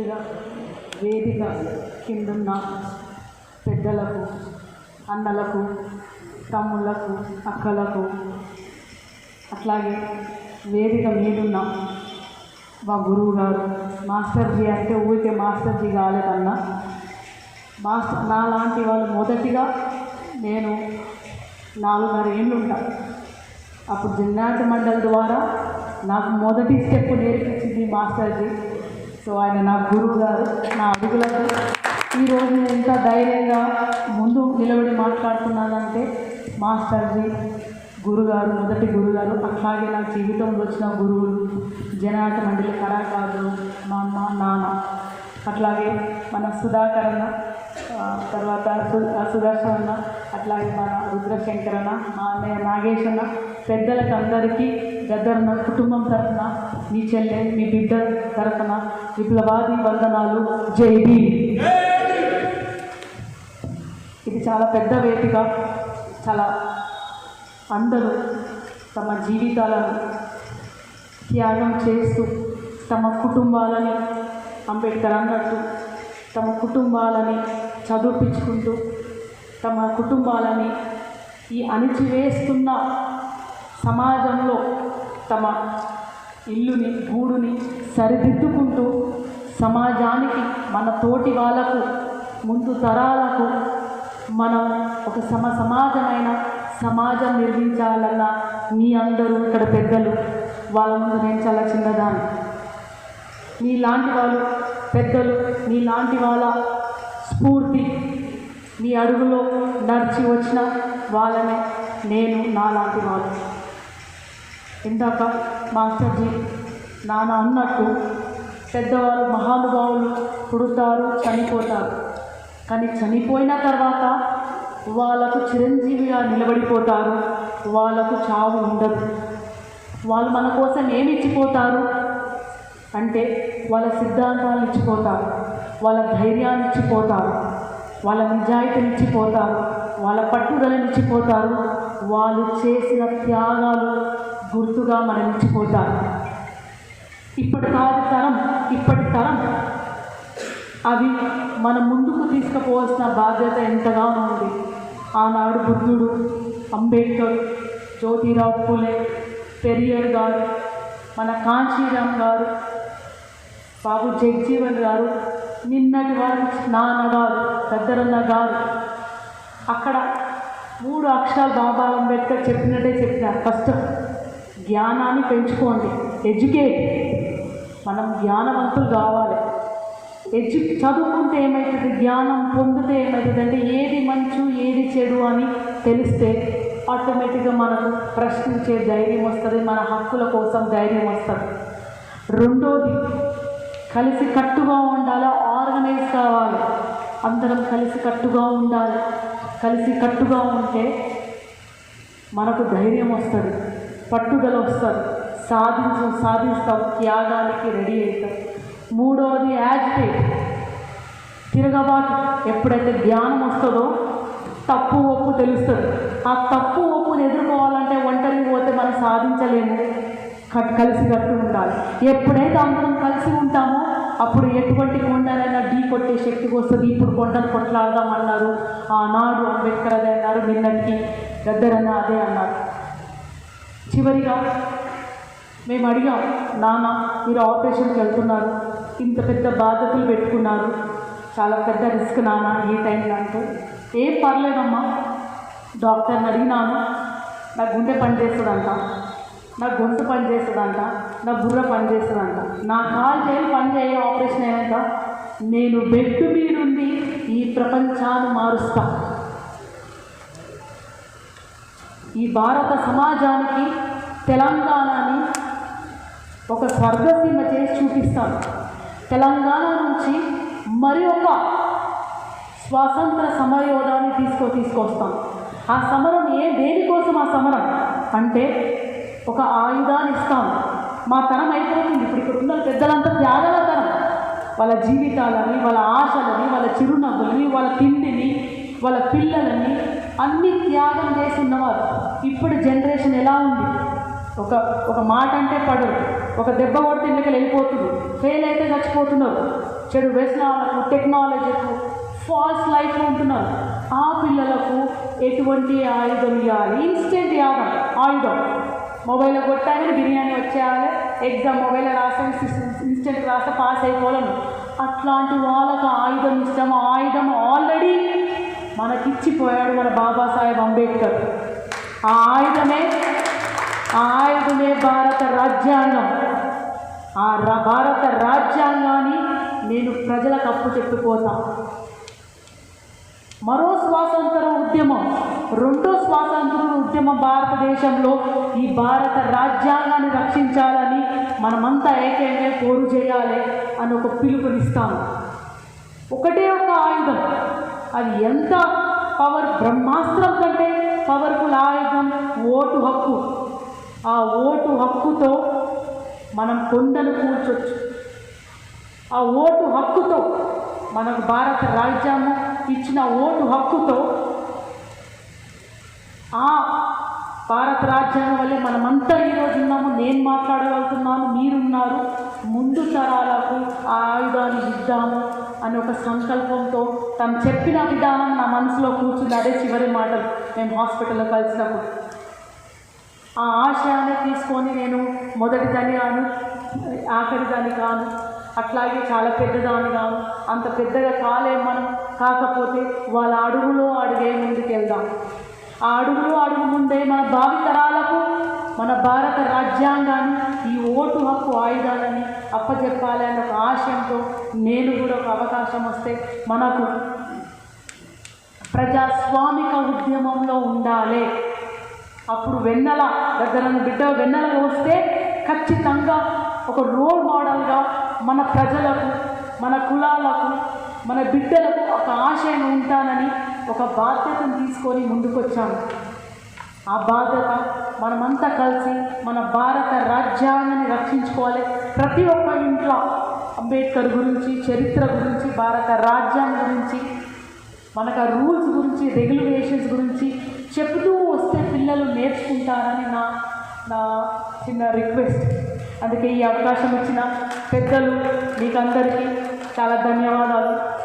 ముందుగా వేదిక కిందున్న పెద్దలకు అన్నలకు తమ్ముళ్ళకు అక్కలకు అట్లాగే వేదిక మీదున్న మా గురువు గారు మాస్టర్జీ అంటే ఊరికే మాస్టర్జీ కాలేదన్నా మాస్టర్ నా లాంటి వాళ్ళు మొదటిగా నేను నాలుగున్నర ఏళ్ళు ఉంటాను అప్పుడు జిల్లాటి మండలి ద్వారా నాకు మొదటి స్టెప్ నేర్పించింది మాస్టర్జీ. సో ఆయన నా గురువు గారు నా అడుగులకు ఈరోజు నేను ఎంత ధైర్యంగా ముందు నిలబడి మాట్లాడుతున్నానంటే మాస్టర్జీ గురుగారు మొదటి గురుగారు అట్లాగే నా జీవితంలో వచ్చిన గురువులు జనాట మండలి కళాకారులు మా అమ్మ నాన్న. అట్లాగే మన సుధాకరణ తర్వాత సు- అట్లాగే మన రుద్రశంకర్ మా అన్నయ్య నాగేశన్న పెద్దలకు అందరికీ గద్దరన్న కుటుంబం తరఫున మీ చెల్లె మీ బిడ్డ తరఫున విప్లవాది వందనాలు. జై ఇది చాలా పెద్ద వేదిక. చాలా అందరూ తమ జీవితాలను త్యాగం చేస్తూ తమ కుటుంబాలని అంబేద్కర్ అన్నట్టు తమ కుటుంబాలని చదివించుకుంటూ తమ కుటుంబాలని ఈ అణిచివేస్తున్న సమాజంలో తమ ఇల్లుని గూడుని సరిదిద్దుకుంటూ సమాజానికి మన తోటి వాళ్ళకు ముందు తరాలకు మనం ఒక సమ సమాజమైన సమాజం నిర్మించాలన్న మీ అందరూ ఇక్కడ పెద్దలు. వాళ్ళ ముందు నేను చాలా చిన్నదాన్ని. మీలాంటి వాళ్ళు పెద్దలు మీలాంటి వాళ్ళ స్ఫూర్తి మీ అడుగులో నడిచి వచ్చిన వాళ్ళనే నేను నాలాంటి వాళ్ళు. ఇందాక మాస్టర్జీ నాన్న అన్నట్టు పెద్దవాళ్ళు మహానుభావులు పుడతారు చనిపోతారు. కానీ చనిపోయిన తర్వాత వాళ్ళకు చిరంజీవిగా నిలబడిపోతారు. వాళ్ళకు చావు ఉండదు. వాళ్ళు మన కోసం ఏమి ఇచ్చిపోతారు? అంటే వాళ్ళ సిద్ధాంతాలు ఇచ్చిపోతారు. వాళ్ళ ధైర్యాన్ని ఇచ్చిపోతారు. వాళ్ళ నిజాయితీని ఇచ్చిపోతారు. వాళ్ళ పట్టుదలని ఇచ్చిపోతారు. వాళ్ళు చేసిన త్యాగాలు గుర్తుగా మరణించిపోతారు. ఇప్పటి కాదు తరం ఇప్పటి తరం. అవి మన ముందుకు తీసుకుపోవాల్సిన బాధ్యత ఎంతగానో ఉంది. ఆనాడు బుద్ధుడు అంబేద్కర్ జ్యోతిరావు పూలే పెరియర్ గారు మన కాంచీరామ్ గారు బాబు జగ్జీవన్ గారు నిన్నటి వారు నాన్న గారు పెద్దరన్న గారు. అక్కడ మూడు అక్షరాలు బాబా అంబేద్కర్ చెప్పినట్టే చెప్పినారు. ఫస్ట్ జ్ఞానాన్ని పెంచుకోండి. ఎడ్యుకేట్ మనం జ్ఞానవంతులు కావాలి. ఎడ్యు చదువుకుంటే ఏమవుతుంది జ్ఞానం పొందితే ఏమవుతుంది అంటే ఏది మంచు ఏది చెడు అని తెలిస్తే ఆటోమేటిక్గా మనకు ప్రశ్నించే ధైర్యం వస్తుంది మన హక్కుల కోసం ధైర్యం వస్తుంది. రెండోది కలిసి కట్టుగా ఉండాలి ఆర్గనైజ్ కావాలి. అందరం కలిసి కట్టుగా ఉండాలి. కలిసి కట్టుగా ఉంటే మనకు ధైర్యం వస్తుంది. పట్టుదల వస్తుంది సాధించం సాధిస్తాం. త్యాగానికి రెడీ అవుతాం. మూడవది యాజిటేట్ తిరగబాటు. ఎప్పుడైతే జ్ఞానం వస్తుందో తప్పు ఒప్పు తెలుస్తుంది. ఆ తప్పు ఒప్పుని ఎదుర్కోవాలంటే ఒంటరికి పోతే మనం సాధించలేము. కట్ కలిసి కట్టు ఉండాలి. ఎప్పుడైతే అందరం కలిసి ఉంటామో అప్పుడు ఎటువంటి కొండనైనా ఢీ కొట్టే శక్తికి వస్తుంది. ఇప్పుడు కొండను కొట్లాడదామన్నారు. ఆనాడు అంబేద్కర్ అదే అన్నారు. నిన్నటికి గద్దరన్న అదే అన్నారు. చివరిగా మేము అడిగాం నాన్న మీరు ఆపరేషన్కి వెళ్తున్నారు. ఇంత పెద్ద బాధ్యతలు పెట్టుకున్నారు. చాలా పెద్ద రిస్క్ నాన్న ఈ టైంలో. అంటే ఏం పర్లేదమ్మా. డాక్టర్ని అడిగినాను. నా గుండె పని చేస్తుందంట నా గొంతు పనిచేస్తుందంట. నా బుర్ర పనిచేస్తుందంట. నా కాలు చేయాలి పని చేయ ఆపరేషన్ అయ్యాక నేను బెడ్ మీదుండి ఈ ప్రపంచాన్ని మారుస్తాను ఈ భారత సమాజానికి తెలంగాణని ఒక స్వర్గసీమ చేసి చూపిస్తాను. తెలంగాణ నుంచి మరి ఒక స్వాతంత్ర సమరయోధాన్ని తీసుకో తీసుకొస్తాం ఆ సమరం ఏ దేనికోసం ఆ సమరం? అంటే ఒక ఆయుధాన్ని ఇస్తాం మా తరం అయిపోతుంది. ఇప్పుడు ఇక్కడ ఉన్న పెద్దలంతా త్యాగల తరం. వాళ్ళ జీవితాలని వాళ్ళ ఆశలని వాళ్ళ చిరునవ్వులని వాళ్ళ తిండిని వాళ్ళ పిల్లలని అన్ని త్యాగం చేసి ఉన్నవారు ఇప్పుడు జనరేషన్ ఎలా ఉంది? ఒక ఒక మాట అంటే పడరు ఒక దెబ్బ కొడితే ఇళ్ళకి వెళ్ళిపోతుంది. ఫెయిల్ అయితే చచ్చిపోతున్నారు. చెడు వ్యసనాలకు టెక్నాలజీకు ఫాల్స్ లైఫ్లో ఉంటున్నారు. ఆ పిల్లలకు ఎటువంటి ఆయుధం ఇవ్వాలి? ఇన్స్టెంట్ యాగం ఆయుధం. మొబైల్లో కొట్టాలని బిర్యానీ వచ్చేయాలి. ఎగ్జామ్ మొబైల్లో రాస్తే ఇన్స్టెంట్ రాస్తే పాస్ అయిపోవాలను అట్లాంటి వాళ్ళకు ఆయుధం ఇష్టం ఆయుధం ఆల్రెడీ మనకిచ్చిపోయాడు మన బాబాసాహెబ్ అంబేద్కర్. ఆ ఆయుధమే ఆ ఆయుధమే భారత రాజ్యాంగం. ఆ భారత రాజ్యాంగాన్ని నేను ప్రజలకు అప్పు చెప్పుకోతా మరో స్వాతంత్ర ఉద్యమం రెండో స్వాతంత్ర ఉద్యమం భారతదేశంలో ఈ భారత రాజ్యాంగాన్ని రక్షించాలని మనమంతా ఏకైనా పోరు చేయాలి అని ఒక పిలుపునిస్తాను. ఒకటే ఒక ఆయుధం అది ఎంత పవర్ బ్రహ్మాస్త్రం కంటే పవర్ఫుల్ ఆయుధం ఓటు హక్కు. ఆ ఓటు హక్కుతో మనం కొండను కూర్చొచ్చు ఆ ఓటు హక్కుతో మనకు భారత రాజ్యాంగం ఇచ్చిన ఓటు హక్కుతో ఆ భారత రాజ్యాంగం వల్లే మనమంతా ఈరోజు ఉన్నాము. నేను మాట్లాడగలుగుతున్నాను మీరున్నారు. ముందు తరాలకు ఆ ఆయుధాన్ని ఇద్దాము. అని ఒక సంకల్పంతో తను చెప్పిన విధానం నా మనసులో కూర్చుంది. అదే చివరి మాటలు మేము హాస్పిటల్లో కలిసినప్పుడు. ఆ ఆశయాన్ని తీసుకొని నేను మొదటిదని కాను ఆఖరిదని కాను. అట్లాగే చాలా పెద్దదాన్ని కాను. అంత పెద్దగా కాలేం మనం. కాకపోతే వాళ్ళ అడుగులో అడుగే ముందుకు వెళ్దాం. ఆ అడుగులో అడుగు ముందే మన భావితరాలకు మన భారత రాజ్యాంగాన్ని ఓటు హక్కు ఆయుధాలని అప్పచెప్పాలి అనే ఒక ఆశయంతో నేను కూడా ఒక అవకాశం వస్తే మనకు ప్రజాస్వామిక ఉద్యమంలో ఉండాలి. అప్పుడు వెన్నెల దగ్గర బిడ్డ వెన్నెల వస్తే ఖచ్చితంగా ఒక రోల్ మోడల్గా మన ప్రజలకు మన కులాలకు మన బిడ్డలకు ఒక ఆశయం ఉంటానని ఒక బాధ్యతను తీసుకొని ముందుకొచ్చాము ఆ బాధ్యత మనమంతా కలిసి మన భారత రాజ్యాంగాన్ని రక్షించుకోవాలి. ప్రతి ఒక్క ఇంట్లో అంబేద్కర్ గురించి చరిత్ర గురించి భారత రాజ్యాంగం గురించి మనకు రూల్స్ గురించి రెగ్యులేషన్స్ గురించి చెబుతూ వస్తే పిల్లలు నేర్చుకుంటారని నా నా చిన్న రిక్వెస్ట్. అందుకే ఈ అవకాశం ఇచ్చిన పెద్దలు మీకందరికీ చాలా ధన్యవాదాలు.